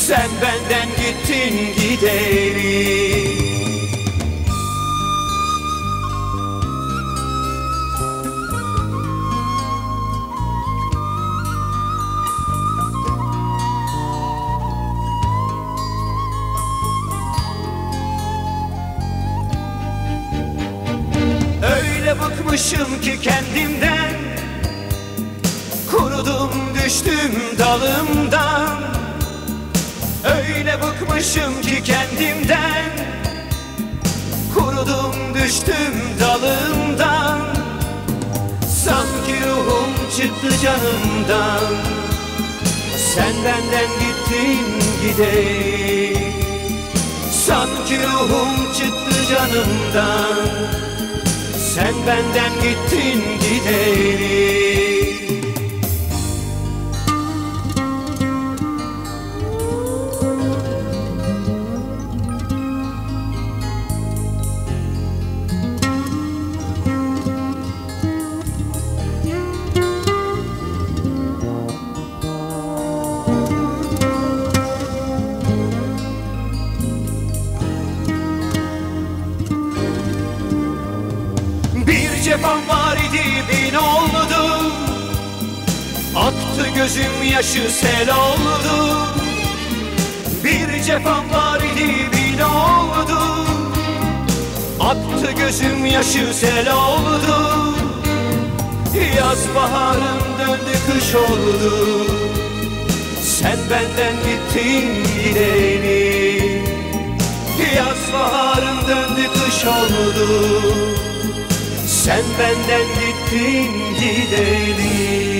Sen benden gittin gideli Öyle bıkmışım ki kendimden. Kurudum düştüm dalımdan Öyle bıkmışım ki kendimden. Kurudum düştüm dalımdan Sanki ruhum çıktı canımdan. Sen benden gittin gideyim. Sanki ruhum çıktı canımdan. Sen benden gittin gideyim Cefam var idi bin oldu. Aktı gözüm yaşı sel oldu. Bir cefam var idi bin oldu. Aktı gözüm yaşı sel oldu. Yaz baharım döndü kış oldu. Sen benden gittin gideni. Yaz baharım döndü kış oldu sen benden gittin gideli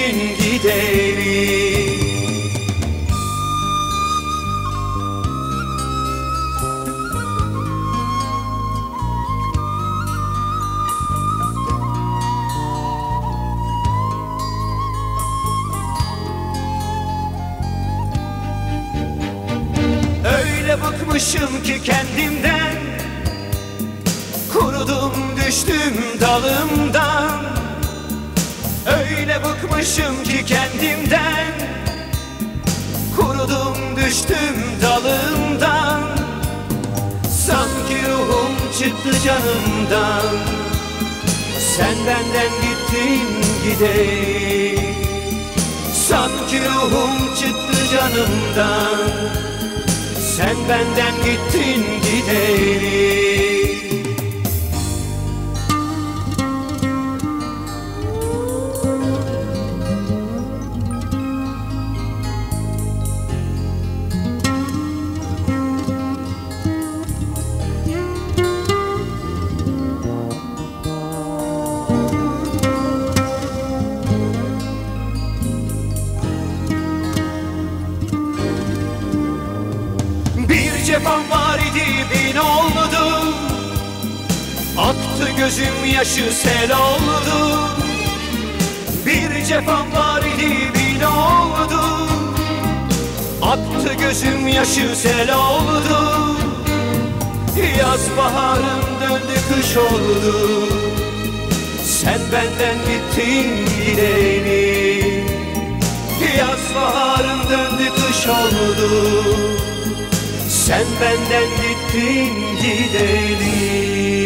gittin gideli Öyle bıkmışım ki kendimden. Kurudum düştüm dalımdan bıkmışım ki kendimden. Kurudum düştüm dalımdan Sanki ruhum çıktı canımdan. Sen benden gittin gideyim. Sanki ruhum çıktı canımdan. Sen benden gittin gideli Aktı gözüm yaşı sel oldu. Bir cefam var idi bin oldu. Aktı gözüm yaşı sel oldu. Yaz baharım döndü kış oldu. Sen benden gittin gideyim Yaz baharım döndü kış oldu. Sen benden gittin gideyim